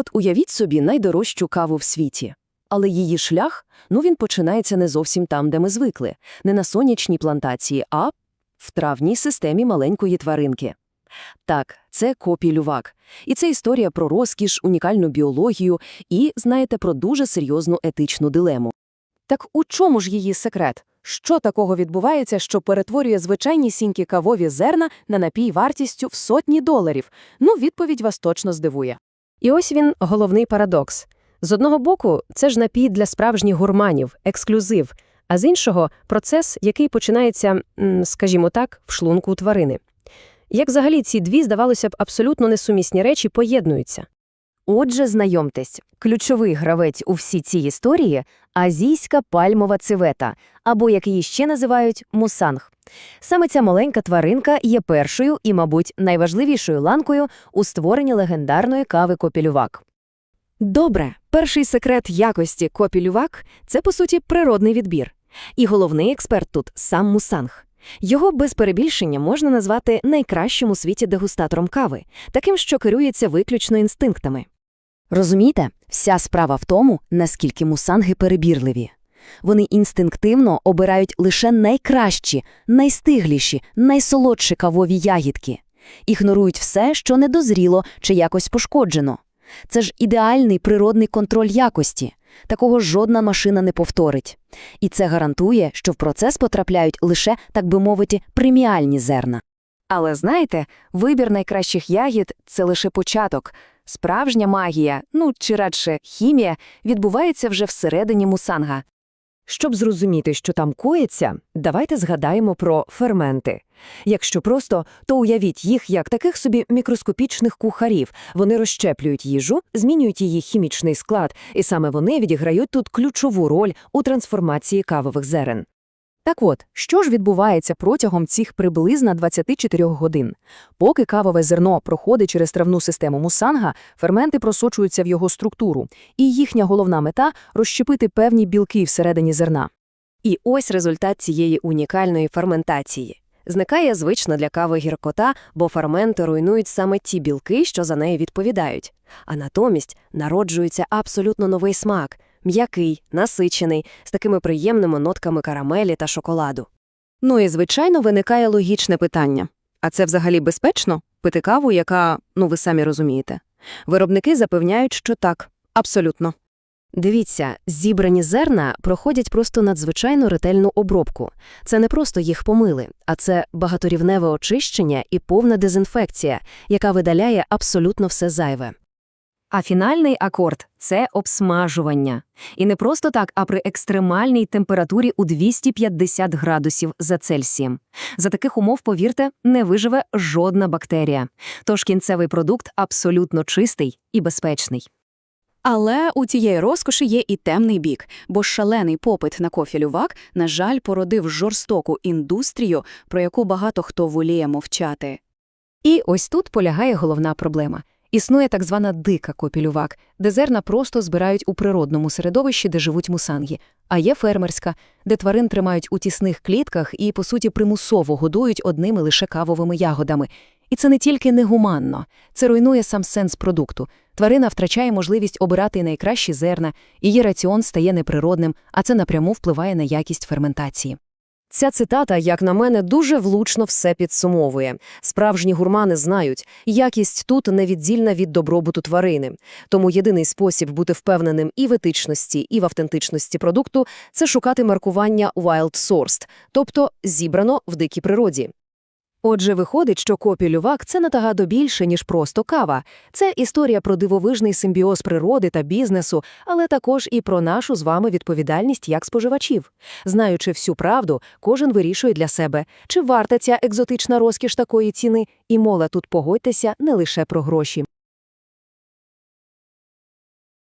От уявіть собі найдорожчу каву в світі. Але її шлях, ну він починається не зовсім там, де ми звикли. Не на сонячній плантації, а в травній системі маленької тваринки. Так, це копій-лювак. І це історія про розкіш, унікальну біологію і, знаєте, про дуже серйозну етичну дилему. Так у чому ж її секрет? Що такого відбувається, що перетворює звичайні сінькі кавові зерна на напій вартістю в сотні доларів? Ну, відповідь вас точно здивує. І ось він головний парадокс. З одного боку, це ж напій для справжніх гурманів, ексклюзив, а з іншого – процес, який починається, скажімо так, в шлунку у тварини. Як взагалі ці дві, здавалося б, абсолютно несумісні речі поєднуються? Отже, знайомтесь, ключовий гравець у всій цій історії – азійська пальмова цивета, або, як її ще називають, мусанг. Саме ця маленька тваринка є першою і, мабуть, найважливішою ланкою у створенні легендарної кави Копілювак. Добре, перший секрет якості копілювак – це, по суті, природний відбір. І головний експерт тут – сам Мусанг. Його без перебільшення можна назвати найкращим у світі дегустатором кави, таким, що керується виключно інстинктами. Розумієте, вся справа в тому, наскільки мусанги перебірливі. Вони інстинктивно обирають лише найкращі, найстигліші, найсолодші кавові ягідки. Ігнорують все, що недозріло чи якось пошкоджено. Це ж ідеальний природний контроль якості. Такого жодна машина не повторить. І це гарантує, що в процес потрапляють лише, так би мовити, преміальні зерна. Але знаєте, вибір найкращих ягід – це лише початок. Справжня магія, ну чи радше хімія, відбувається вже всередині мусанга. Щоб зрозуміти, що там коїться, давайте згадаємо про ферменти. Якщо просто, то уявіть їх як таких собі мікроскопічних кухарів. Вони розщеплюють їжу, змінюють її хімічний склад, і саме вони відіграють тут ключову роль у трансформації кавових зерен. Так от, що ж відбувається протягом цих приблизно 24 годин? Поки кавове зерно проходить через травну систему мусанга, ферменти просочуються в його структуру, і їхня головна мета – розщепити певні білки всередині зерна. І ось результат цієї унікальної ферментації. Зникає звична для кави гіркота, бо ферменти руйнують саме ті білки, що за неї відповідають. А натомість народжується абсолютно новий смак – м'який, насичений, з такими приємними нотками карамелі та шоколаду. Ну і, звичайно, виникає логічне питання. А це взагалі безпечно? Пити каву, яка, ну ви самі розумієте. Виробники запевняють, що так, абсолютно. Дивіться, зібрані зерна проходять просто надзвичайно ретельну обробку. Це не просто їх помили, а це багаторівневе очищення і повна дезінфекція, яка видаляє абсолютно все зайве. А фінальний акорд це обсмажування. І не просто так, а при екстремальній температурі у 250 градусів за Цельсієм. За таких умов, повірте, не виживе жодна бактерія. Тож кінцевий продукт абсолютно чистий і безпечний. Але у цієї розкоші є і темний бік, бо шалений попит на кофі-лювак, на жаль, породив жорстоку індустрію, про яку багато хто воліє мовчати. І ось тут полягає головна проблема. Існує так звана дика копілювак, де зерна просто збирають у природному середовищі, де живуть мусанги, а є фермерська, де тварин тримають у тісних клітках і, по суті, примусово годують одними лише кавовими ягодами. І це не тільки негуманно, це руйнує сам сенс продукту. Тварина втрачає можливість обирати найкращі зерна, її раціон стає неприродним, а це напряму впливає на якість ферментації. Ця цитата, як на мене, дуже влучно все підсумовує. Справжні гурмани знають, якість тут невіддільна від добробуту тварини. Тому єдиний спосіб бути впевненим і в етичності, і в автентичності продукту – це шукати маркування «wild sourced», тобто зібрано в дикій природі. Отже, виходить, що копілювак – це набагато більше, ніж просто кава. Це історія про дивовижний симбіоз природи та бізнесу, але також і про нашу з вами відповідальність як споживачів. Знаючи всю правду, кожен вирішує для себе, чи варта ця екзотична розкіш такої ціни, і мола тут погодьтеся не лише про гроші.